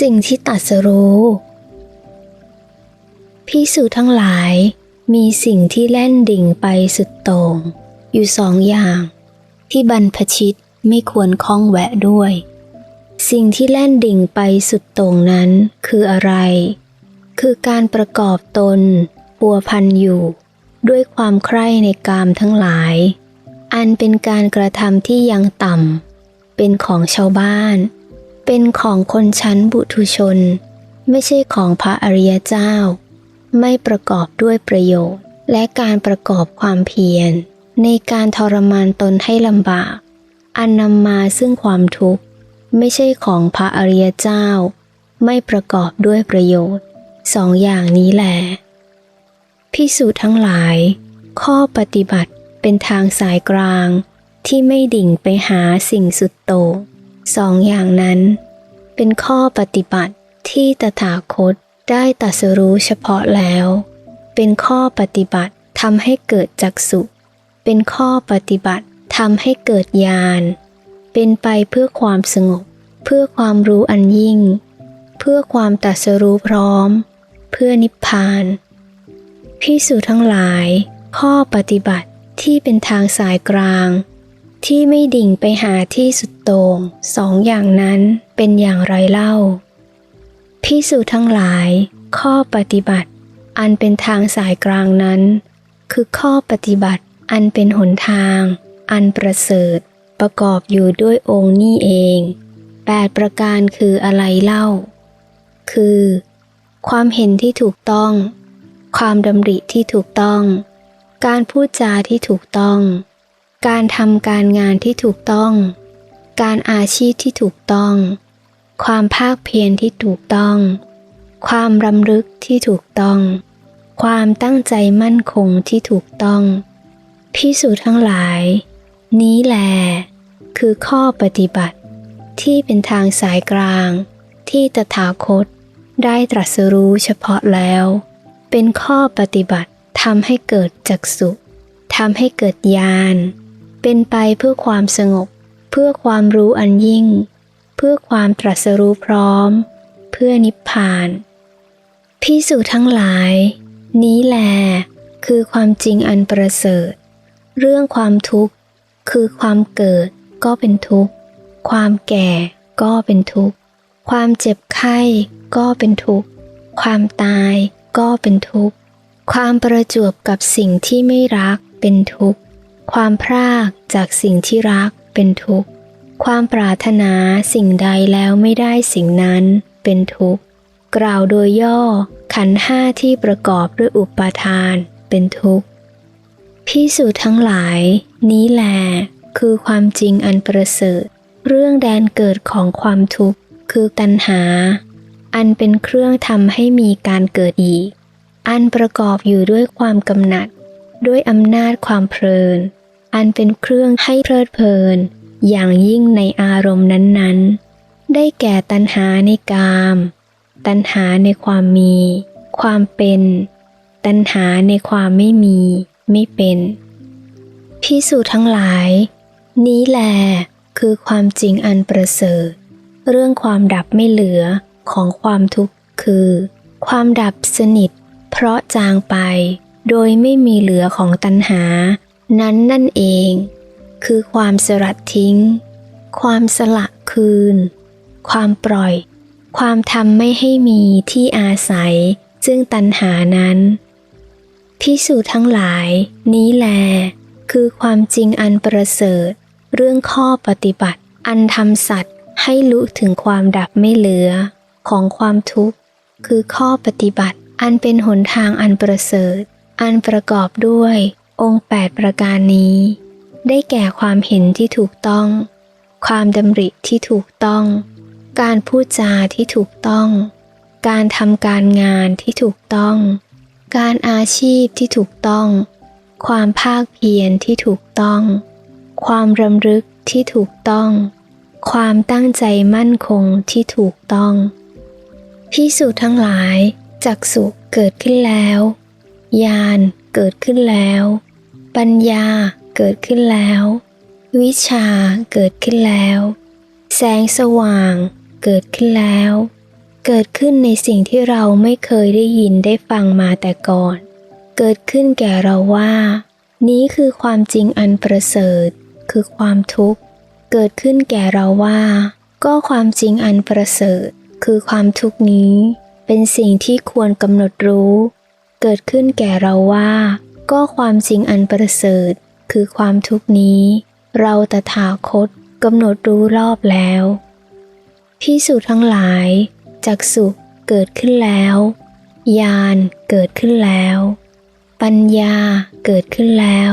สิ่งที่ตัดสรู้พิสูจน์ทั้งหลายมีสิ่งที่แล่นดิ่งไปสุดโต่งอยู่สองอย่าง ที่บรรพชิตไม่ควรคล้องแวะด้วย สิ่งที่แล่นดิ่งไปสุดโต่งนั้นคืออะไร คือการประกอบตนปัวพันอยู่ ด้วยความใคร่ในกามทั้งหลาย อันเป็นการกระทำที่ยังต่ำเป็นของชาวบ้าน เป็นของคนชั้นบุตุชน ไม่ใช่ของพระอริยเจ้า ไม่ประกอบด้วยประโยชน์ และการประกอบความเพียร ในการทรมานตนให้ลำบาก อันนำมาซึ่งความทุกข์ ไม่ใช่ของพระอริยเจ้า ไม่ประกอบด้วยประโยชน์สองอย่างนี้แหละพิสูจน์ทั้งหลาย ข้อปฏิบัติเป็นทางสายกลางที่ไม่ดิ่งไปหาสิ่งสุดโต่ง สองอย่างนั้น เป็นข้อปฏิบัติที่ตถาคตได้ตัสรู้เฉพาะแล้ว เป็นข้อปฏิบัติทำให้เกิดจักสุเป็นข้อปฏิบัติทำให้เกิดญาณ เป็นไปเพื่อความสงบ เพื่อความรู้อันยิ่ง เพื่อความตัสรู้พร้อม เพื่อนิพพานพิสูจน์ทั้งหลาย ข้อปฏิบัติที่เป็นทางสายกลาง ที่ไม่ดิ่งไปหาที่สุดโต่งสองอย่างนั้นเป็นอย่างไรเล่าพิสูจน์ทั้งหลาย ข้อปฏิบัติ อันเป็นทางสายกลางนั้น คือข้อปฏิบัติอันเป็นหนทาง อันประเสริฐ ประกอบอยู่ด้วยองค์นี้เองแปดประการคืออะไรเล่า คือ ความเห็นที่ถูกต้อง ความดำริที่ถูกต้อง การพูดจาที่ถูกต้อง การทำการงานที่ถูกต้อง การอาชีพที่ถูกต้อง ความภาคเพียรที่ถูกต้อง ความรำลึกที่ถูกต้อง ความตั้งใจมั่นคงที่ถูกต้องพิสูจน์ทั้งหลาย นี้แหลคือข้อปฏิบัติ ที่เป็นทางสายกลาง ที่ตถาคตได้ตรัสรู้เฉพาะแล้ว เป็นข้อปฏิบัติทำให้เกิดจักสุทำให้เกิดญาณ เป็นไปเพื่อความสงบ เพื่อความรู้อันยิ่ง เพื่อความตรัสรู้พร้อม เพื่อนิพพานพิสูจน์ทั้งหลาย นี้แลคือความจริงอันประเสริฐ เรื่องความทุกข์ คือความเกิดก็เป็นทุกข์ ความแก่ก็เป็นทุกข์ ความเจ็บไข้ก็เป็นทุกข์ ความตายก็เป็นทุกข์ ความประจวบกับสิ่งที่ไม่รักเป็นทุกข์ ความพรากจากสิ่งที่รักเป็นทุกข์ ความปรารถนาสิ่งใดแล้วไม่ได้สิ่งนั้นเป็นทุกข์ กล่าวโดยย่อขันห้าที่ประกอบด้วยอุปาทานเป็นทุกข์พิสูจน์ทั้งหลาย นี้แหลคือความจริงอันประเสริฐ เรื่องแดนเกิดของความทุกข์คือตัณหา อันเป็นเครื่องทำให้มีการเกิดอีก อันประกอบอยู่ด้วยความกำหนัด ด้วยอำนาจความเพลิน อันเป็นเครื่องให้เพลิดเพลิน อย่างยิ่งในอารมณ์นั้นๆ ได้แก่ตัณหาในกาม ตัณหาในความมี ความเป็น ตัณหาในความไม่มี ไม่เป็นพิสูจน์ทั้งหลาย นี้แลคือความจริงอันประเสริฐ เรื่องความดับไม่เหลือของความทุกข์คือ ความดับสนิท เพราะจางไป โดยไม่มีเหลือของตัณหา นั้นนั่นเอง คือความสลัดทิ้ง ความสละคืน ความปล่อย ความทำไม่ให้มีที่อาศัย ซึ่งตัณหานั้น พิสูจน์ทั้งหลายนี้แล คือความจริงอันประเสริฐ เรื่องข้อปฏิบัติ อันทำสัตว์ให้รู้ถึงความดับไม่เหลือ ของความทุกข์ คือข้อปฏิบัติอันเป็นหนทางอันประเสริฐ อันประกอบด้วยองค์ 8 ประการนี้ ได้แก่ความเห็นที่ถูกต้อง ความดำริที่ถูกต้อง การพูดจาที่ถูกต้อง การทำการงานที่ถูกต้อง การอาชีพที่ถูกต้อง ความภาคเพียรที่ถูกต้อง ความรำลึกที่ถูกต้อง ความตั้งใจมั่นคงที่ถูกต้องพิสูจน์ทั้งหลายจักสุเกิดขึ้นแล้ว ญาณเกิดขึ้นแล้ว ปัญญาเกิดขึ้นแล้ว วิชาเกิดขึ้นแล้ว แสงสว่างเกิดขึ้นแล้ว เกิดขึ้นในสิ่งที่เราไม่เคยได้ยินได้ฟังมาแต่ก่อน เกิดขึ้นแก่เราว่า นี้คือความจริงอันประเสริฐ คือความทุกข์ เกิดขึ้นแก่เราว่า ก็ความจริงอันประเสริฐ คือความทุกข์นี้ เป็นสิ่งที่ควรกำหนดรู้ เกิดขึ้นแก่เราว่า ก็ความจริงอันประเสริฐ คือความทุกนี้ เราตถาคตกำหนดรู้รอบแล้วพิสูจทั้งหลายจักสุเกิดขึ้นแล้วญาณเกิดขึ้นแล้ว ปัญญาเกิดขึ้นแล้ว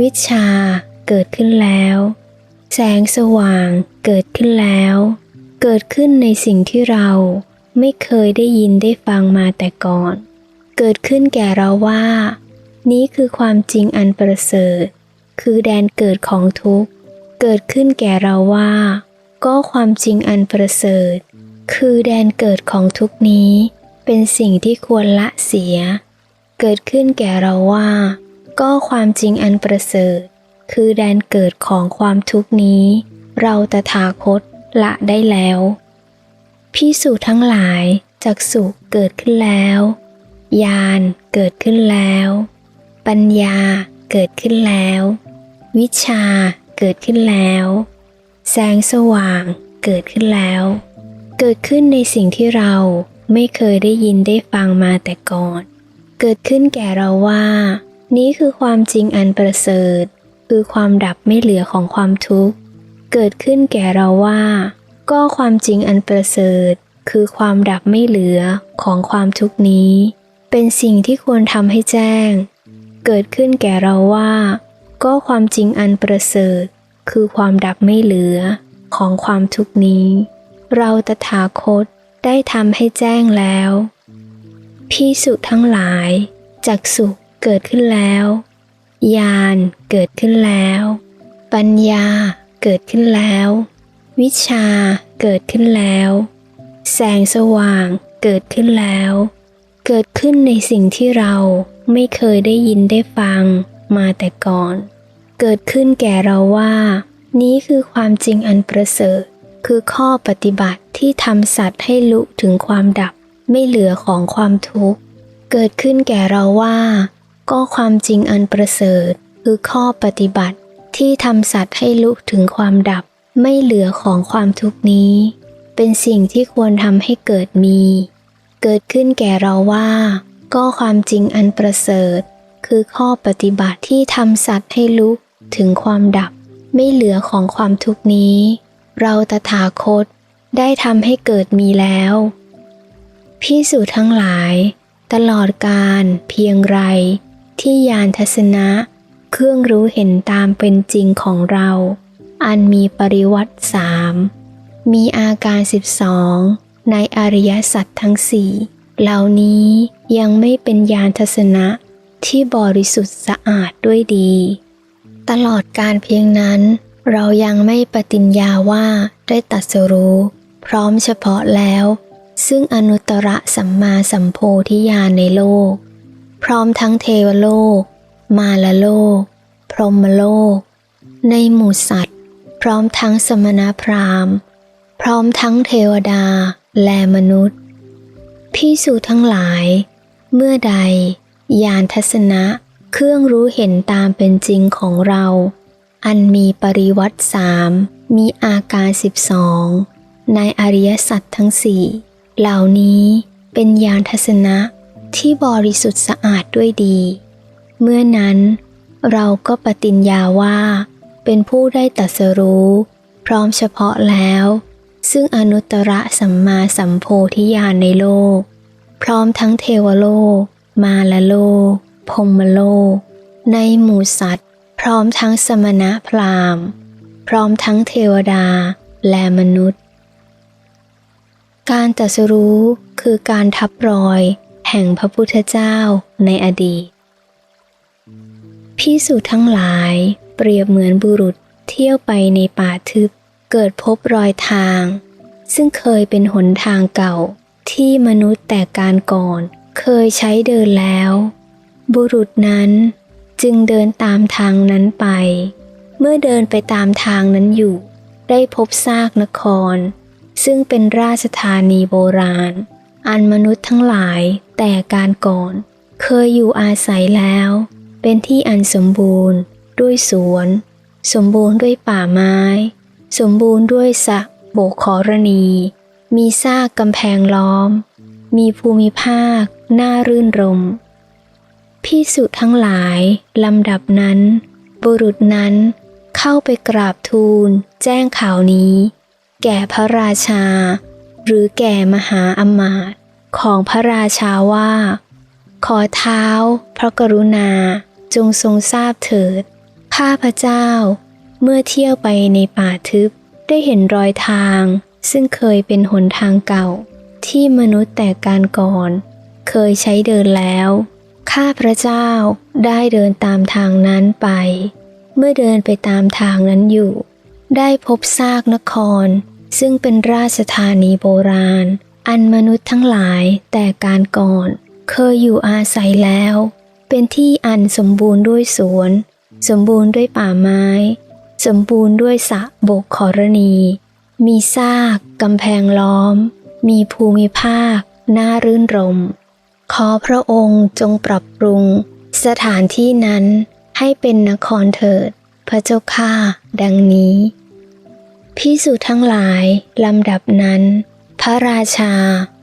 วิชาเกิดขึ้นแล้ว แสงสว่างเกิดขึ้นแล้ว เกิดขึ้นในสิ่งที่เราไม่เคยได้ยินได้ฟังมาแต่ก่อน เกิดขึ้นแก่เราว่า นี้คือความจริงอันประเสริฐ คือแดนเกิดของทุกข์ เกิดขึ้นแก่เราว่า ก็ความจริงอันประเสริฐ คือแดนเกิดของทุกนี้ เป็นสิ่งที่ควรละเสีย เกิดขึ้นแก่เราว่า ก็ความจริงอันประเสริฐ คือแดนเกิดของความทุกนี้ เราตถาคตละได้แล้วพิสูจน์ทั้งหลายจักสุเกิดขึ้นแล้ว ญาณเกิดขึ้นแล้ว ปัญญาเกิดขึ้นแล้ว วิชาเกิดขึ้นแล้ว แสงสว่างเกิดขึ้นแล้ว เกิดขึ้นในสิ่งที่เราไม่เคยได้ยินได้ฟังมาแต่ก่อน เกิดขึ้นแก่เราว่า นี้คือความจริงอันประเสริฐ คือความดับไม่เหลือของความทุกข์ เกิดขึ้นแก่เราว่า ก็ความจริงอันประเสริฐ คือความดับไม่เหลือของความทุกข์นี้ เป็นสิ่งที่ควรทำให้แจ้ง เกิดขึ้นแก่เราว่า ก็ความจริงอันประเสริฐ คือความดับไม่เหลือของความทุกนี้ เราตถาคตได้ทำให้แจ้งแล้วพิสุทั้งหลายจักสุเกิดขึ้นแล้วญาณเกิดขึ้นแล้ว ปัญญาเกิดขึ้นแล้ว วิชาเกิดขึ้นแล้ว แสงสว่างเกิดขึ้นแล้ว เกิดขึ้นในสิ่งที่เราไม่เคยได้ยินได้ฟังมาแต่ก่อน เกิดขึ้นแก่เราว่า นี้คือความจริงอันประเสริฐ คือข้อปฏิบัติที่ทำสัตว์ให้ลุถึงความดับไม่เหลือของความทุกข์ เกิดขึ้นแก่เราว่า ก็ความจริงอันประเสริฐ คือข้อปฏิบัติที่ทำสัตว์ให้ลุถึงความดับไม่เหลือของความทุกข์นี้ เป็นสิ่งที่ควรทำให้เกิดมี เกิดขึ้นแก่เราว่า ก็ความจริงอันประเสริฐ คือข้อปฏิบัติที่ทำสัตว์ให้ลุกถึงความดับไม่เหลือของความทุกนี้ เราตถาคตได้ทำให้เกิดมีแล้วพิสูจน์ทั้งหลาย ตลอดการเพียงไร ที่ยานทัศนะ เครื่องรู้เห็นตามเป็นจริงของเรา อันมีปริวัติสามมีอาการสิบสอง ในอริยสัจทั้งสี่เหล่านี้ยังไม่เป็นยานทัศนะที่บริสุทธิ์สะอาดด้วยดี ตลอดการเพียงนั้น เรายังไม่ปฏิญญาว่าได้ตัดสรู้ พร้อมเฉพาะแล้ว ซึ่งอนุตตรสัมมาสัมโพธิญาณในโลก พร้อมทั้งเทวโลก มาลโลก พรหมโลก ในหมู่สัตว์ พร้อมทั้งสมณพราหมณ์ พร้อมทั้งเทวดา และมนุษย์พิสูจทั้งหลาย เมื่อใดญาณทัศนะเครื่องรู้เห็นตามเป็นจริงของเรา อันมีปริวัติสามมีอาการสิบสองในอริยสัจทั้งสี่เหล่านี้เป็นญาณทัศนะที่บริสุทธิ์สะอาดด้วยดี เมื่อนั้น เราก็ปฏิญญาว่า เป็นผู้ได้ตัสรู้ พร้อมเฉพาะแล้ว ซึ่งอนุตตรสัมมาสัมโพธิญาณในโลก พร้อมทั้งเทวโลก มาลโลกพรมโลก ในหมู่สัตว์ พร้อมทั้งสมณะพราหมณ์ พร้อมทั้งเทวดาและมนุษย์ การตรัสรู้คือการทับรอย แห่งพระพุทธเจ้าในอดีตพิสูจน์ทั้งหลายเปรียบเหมือนบุรุษเที่ยวไปในป่าทึบ เกิดพบรอยทาง ซึ่งเคยเป็นหนทางเก่าที่มนุษย์แต่การก่อน เคยใช้เดินแล้ว บุรุษนั้นจึงเดินตามทางนั้นไป เมื่อเดินไปตามทางนั้นอยู่ ได้พบซากนคร ซึ่งเป็นราชธานีโบราณ อันมนุษย์ทั้งหลายแต่การก่อน เคยอยู่อาศัยแล้ว เป็นที่อันสมบูรณ์ ด้วยสวน สมบูรณ์ด้วยป่าไม้ สมบูรณ์ด้วยสะโบกขรณี มีซากกำแพงล้อม มีภูมิภาค น่ารื่นรมพิสุทั้งหลายลำดับนั้น บุรุษนั้นเข้าไปกราบทูล แจ้งข่าวนี้ แก่พระราชา หรือแก่มหาอำมาตย์ของพระราชาว่า ขอเท้า พระกรุณาจงทรงทราบเถิด ข้าพระเจ้า เมื่อเที่ยวไปในป่าทึบ ได้เห็นรอยทาง ซึ่งเคยเป็นหนทางเก่า ที่มนุษย์แต่การก่อน เคยใช้เดินแล้ว ข้าพระเจ้าได้เดินตามทางนั้นไป เมื่อเดินไปตามทางนั้นอยู่ ได้พบซากนคร ซึ่งเป็นราชธานีโบราณ อันมนุษย์ทั้งหลายแต่การก่อน เคยอยู่อาศัยแล้ว เป็นที่อันสมบูรณ์ด้วยสวน สมบูรณ์ด้วยป่าไม้ สมบูรณ์ด้วยสระโบกขรณี มีซากกำแพงล้อม มีภูมิภาค น่ารื่นรม ขอพระองค์จงปรับปรุง สถานที่นั้นให้เป็นนครเถิด พระเจ้าข้าดังนี้พิสุทั้งหลายลำดับนั้น พระราชา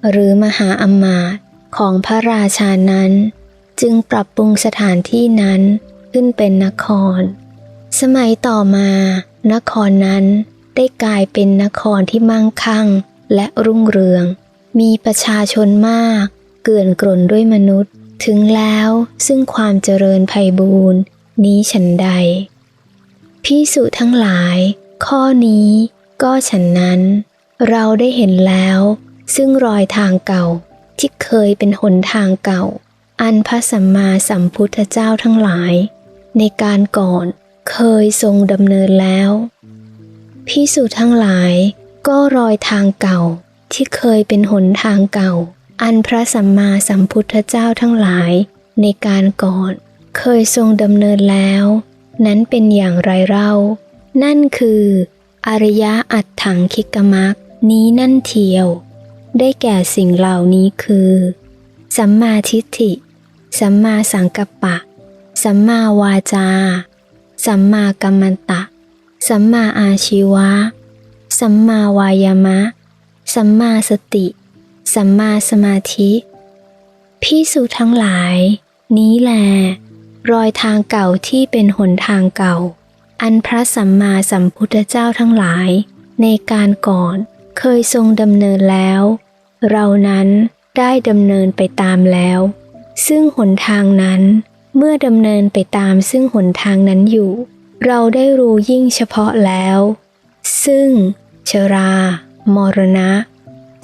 หรือมหาอมาตย์ของพระราชานั้น จึงปรับปรุงสถานที่นั้นขึ้นเป็นนคร สมัยต่อมา นครนั้นได้กลายเป็นนครที่มั่งคั่งและรุ่งเรือง มีประชาชนมาก เกลื่อนกล่นด้วยมนุษย์ ถึงแล้วซึ่งความเจริญไพบูรณ์นี้ฉันใดพิสุทั้งหลาย ข้อนี้ก็ฉันนั้น เราได้เห็นแล้ว ซึ่งรอยทางเก่าที่เคยเป็นหนทางเก่า อันพระสัมมาสัมพุทธเจ้าทั้งหลาย ในการก่อน เคยทรงดำเนินแล้วพิสุทั้งหลายก็รอยทางเก่าที่เคยเป็นหนทางเก่า อันพระสัมมาสัมพุทธเจ้าทั้งหลายในการก่อน เคยทรงดำเนินแล้ว นั้นเป็นอย่างไรเล่า นั่นคือ อริยะอัตถังคิกมักนี้นั่นเทียว ได้แก่สิ่งเหล่านี้คือ สัมมาทิฏฐิ สัมมาสังกัปปะ สัมมาวาจา สัมมากัมมันตะ สัมมาอาชีวะ สัมมาวายามะ สัมมาสติ สัมมาสมาธิพิสุทั้งหลาย นี้แล รอยทางเก่าที่เป็นหนทางเก่า อันพระสัมมาสัมพุทธเจ้าทั้งหลาย ในการก่อนเคยทรงดำเนินแล้ว เรานั้นได้ดำเนินไปตามแล้ว ซึ่งหนทางนั้น เมื่อดำเนินไปตามซึ่งหนทางนั้นอยู่ เราได้รู้ยิ่งเฉพาะแล้ว ซึ่ง ชรา มรณะ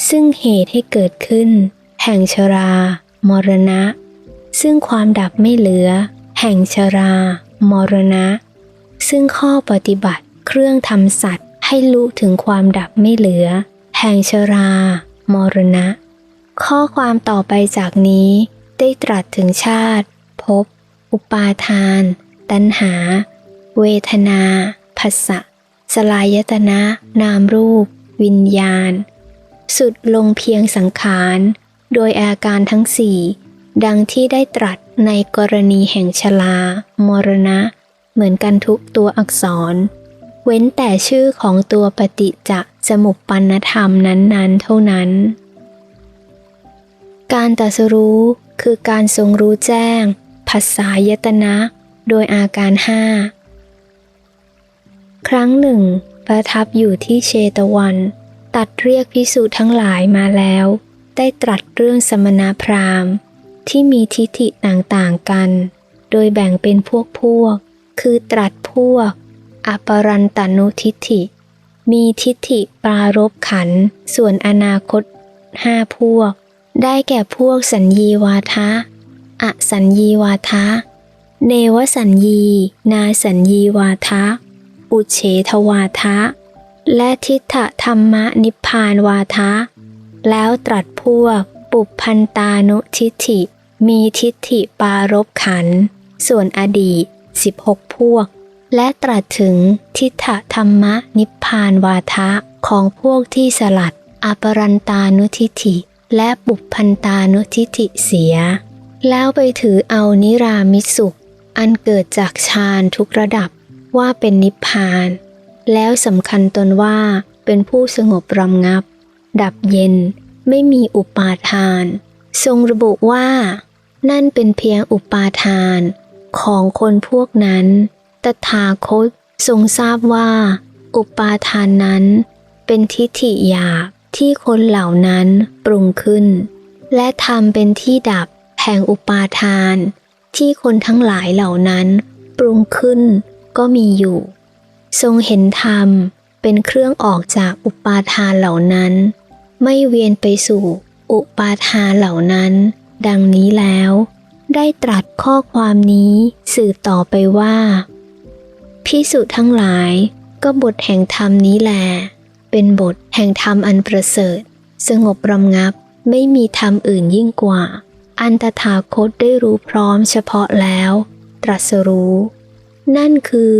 ซึ่งเหตุให้เกิดขึ้น แห่งชรา มรณะ ซึ่งความดับไม่เหลือ แห่งชรา มรณะ ซึ่งข้อปฏิบัติเครื่องทำสัตว์ให้รู้ถึงความดับไม่เหลือ แห่งชรา มรณะ ข้อความต่อไปจากนี้ได้ตรัสถึงชาติภพ อุปาทาน ตัณหา เวทนาผัสสะสลายตนะ นามรูป วิญญาณ สุดลงเพียงสังขาร โดยอาการทั้งสี่ ดังที่ได้ตรัสในกรณีแห่งชลา มรณะ เหมือนกันทุกตัวอักษร เว้นแต่ชื่อของตัวปฏิจจสมุปปนธรรมนั้นๆ เท่านั้น การตัสรู้คือการทรงรู้แจ้ง ภาษายตนะ โดยอาการห้า ครั้งหนึ่ง ประทับอยู่ที่เชตวัน ตัดเรียกพิสุทั้งหลายมาแล้ว ได้ตรัสเรื่องสมณพราหมณ์ ที่มีทิฏฐิต่างๆกัน โดยแบ่งเป็นพวกพวก คือตรัสพวก อปรันตนุทิฏฐิ มีทิฏฐิปรารบขัน ส่วนอนาคตห้าพวก ได้แก่พวกสัญญีวาทะ อสัญญีวาทะ เนวสัญญี นาสัญญีวาทะ อุเฉทวาทะ และทิฏฐธรรมนิพพานวาทะ แล้วตรัสพวก ปุพันตานุทิฏฐิ มีทิฏฐิปารบขัน ส่วนอดีต 16 พวก และตรัสถึงทิฏฐธรรมนิพพานวาทะของพวกที่สลัดอปรันตานุทิฏฐิ และปุพันตานุทิฏฐิเสีย แล้วไปถือเอานิรามิสุข อันเกิดจากฌานทุกระดับว่าเป็นนิพพาน แล้วสำคัญตนว่าเป็นผู้สงบรำงับ ดับเย็นไม่มีอุปาทาน ทรงระบุว่า นั่นเป็นเพียงอุปาทานของคนพวกนั้น ตถาคตทรงทราบว่า อุปาทานนั้น เป็นทิฏฐิหยาบที่คนเหล่านั้นปรุงขึ้น และทำเป็นที่ดับ แห่งอุปาทาน ที่คนทั้งหลายเหล่านั้นปรุงขึ้นก็มีอยู่ ทรงเห็นธรรมเป็นเครื่องออกจากอุปาทานเหล่านั้น ไม่เวียนไปสู่อุปาทานเหล่านั้น ดังนี้แล้ว ได้ตรัสข้อความนี้สืบต่อไปว่าพิสุทั้งหลายก็บทแห่งธรรมนี้แล เป็นบทแห่งธรรมอันประเสริฐ สงบรำงับไม่มีธรรมอื่นยิ่งกว่า อันตถาคตได้รู้พร้อมเฉพาะแล้ว ตรัสรู้ นั่นคือ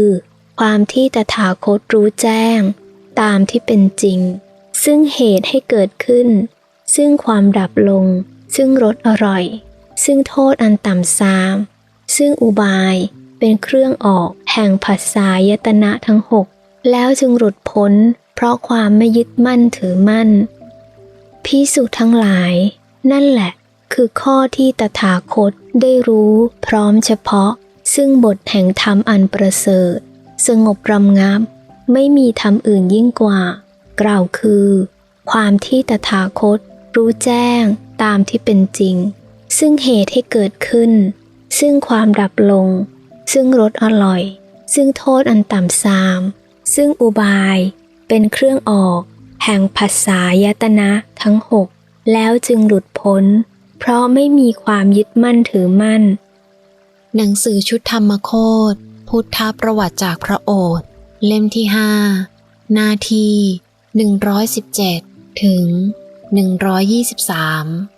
ความที่ตถาคตรู้แจ้ง ตามที่เป็นจริง ซึ่งเหตุให้เกิดขึ้น ซึ่งความดับลง ซึ่งรสอร่อย ซึ่งโทษอันต่ำซาม ซึ่งอุบายเป็นเครื่องออกแห่งภาษายตนะทั้งหกแล้วจึงหลุดพ้น เพราะความไม่ยึดมั่นถือมั่นพิสุทั้งหลาย นั่นแหละ คือข้อที่ตถาคตได้รู้พร้อมเฉพาะ ซึ่งบทแห่งธรรมอันประเสริฐ สงบรำงับ ไม่มีธรรมอื่นยิ่งกว่า กล่าวคือ ความที่ตถาคต รู้แจ้งตามที่เป็นจริง ซึ่งเหตุให้เกิดขึ้น ซึ่งความดับลง ซึ่งรสอร่อย ซึ่งโทษอันต่ำซาม ซึ่งอุบายเป็นเครื่องออก แห่งภาษายตนะทั้งหกแล้วจึงหลุดพ้น เพราะไม่มีความยึดมั่นถือมั่น หนังสือชุดธรรมโคดพุทธประวัติจากพระโอษฐ์เล่มที่ห้าหน้าที่ 117 ถึง 123